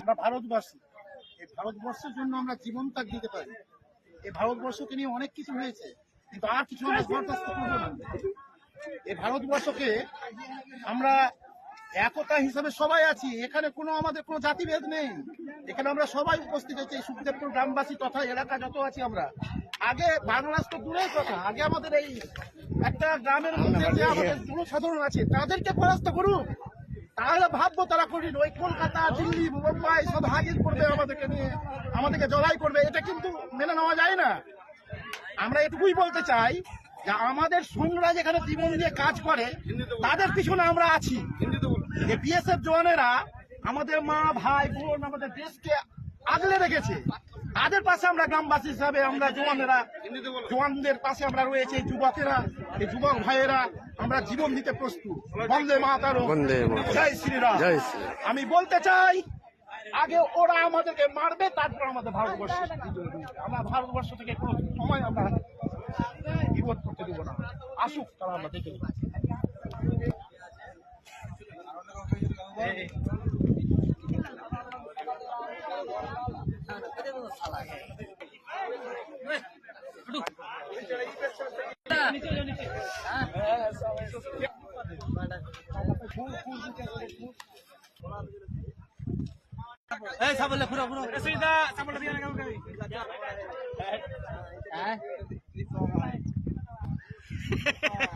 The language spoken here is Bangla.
আমরা ভারতবাসী। এই ভারতবর্ষের জন্য আমরা জীবন ত্যাগ দিতে পারি। এই ভারতবর্ষকে নিয়ে অনেক কিছু হয়েছে, কিন্তু আর কিছু আমরা এই ভারতবর্ষকে আমরা একতা হিসাবে সবাই আছি। এখানে কোনো আমাদের কোনো জাতিভেদ নেই। এখানে আমরা সবাই উপস্থিত আছি এই সুখদেবপুর গ্রামবাসী তথা এলাকা যত আছি আমরা। আগে বাংলাদেশ তো দূরের কথা। আগে আমাদের এই একটা গ্রামের মধ্যে আমাদের জনসাধারণ আছে, তাদেরকে পরাস্ত করুক। তাহলে ভাববো তারা করিন ওই কলকাতা, দিল্লি, মুম্বাই সব হাজির করবে আমাদেরকে নিয়ে। আমাদেরকে জড়াই করবে। এটা কিন্তু মেনে নেওয়া যায় না। আমরা এটুকুই বলতে চাই যে আমাদের সৈন্যরা যেখানে জীবন দিয়ে কাজ করে, তাদের পিছনে আমরা আছি। যে বিএসএফ জওয়ানেরা আমাদের মা, ভাই, বোন আমাদের দেশকে আগলে রেখেছে। তাদের পাশে আমরা গ্রামবাসী হিসাবে আমরা জওয়ানেরা জওয়ানদের পাশে আমরা রয়েছে এই যুবকেরা এই যুবক ভাইয়েরা আমরা জীবন দিতে প্রস্তুত বন্দে মাতারো বন্দে মাতরম। জয় শ্রীরাম। আমি বলতে চাই আগে ওরা আমাদেরকে মারবে তারপর আমাদের ভারতবর্ষ আমরা ভারতবর্ষ থেকে কোনো সময় আমরা বিপদ করতে দেবো না আসুক তারা আমরা দেখে নিই। এই সাবলে পুরো পুরো সিধা সাপোর্ট দিয়ে লাগাও গাড়ি হ্যাঁ?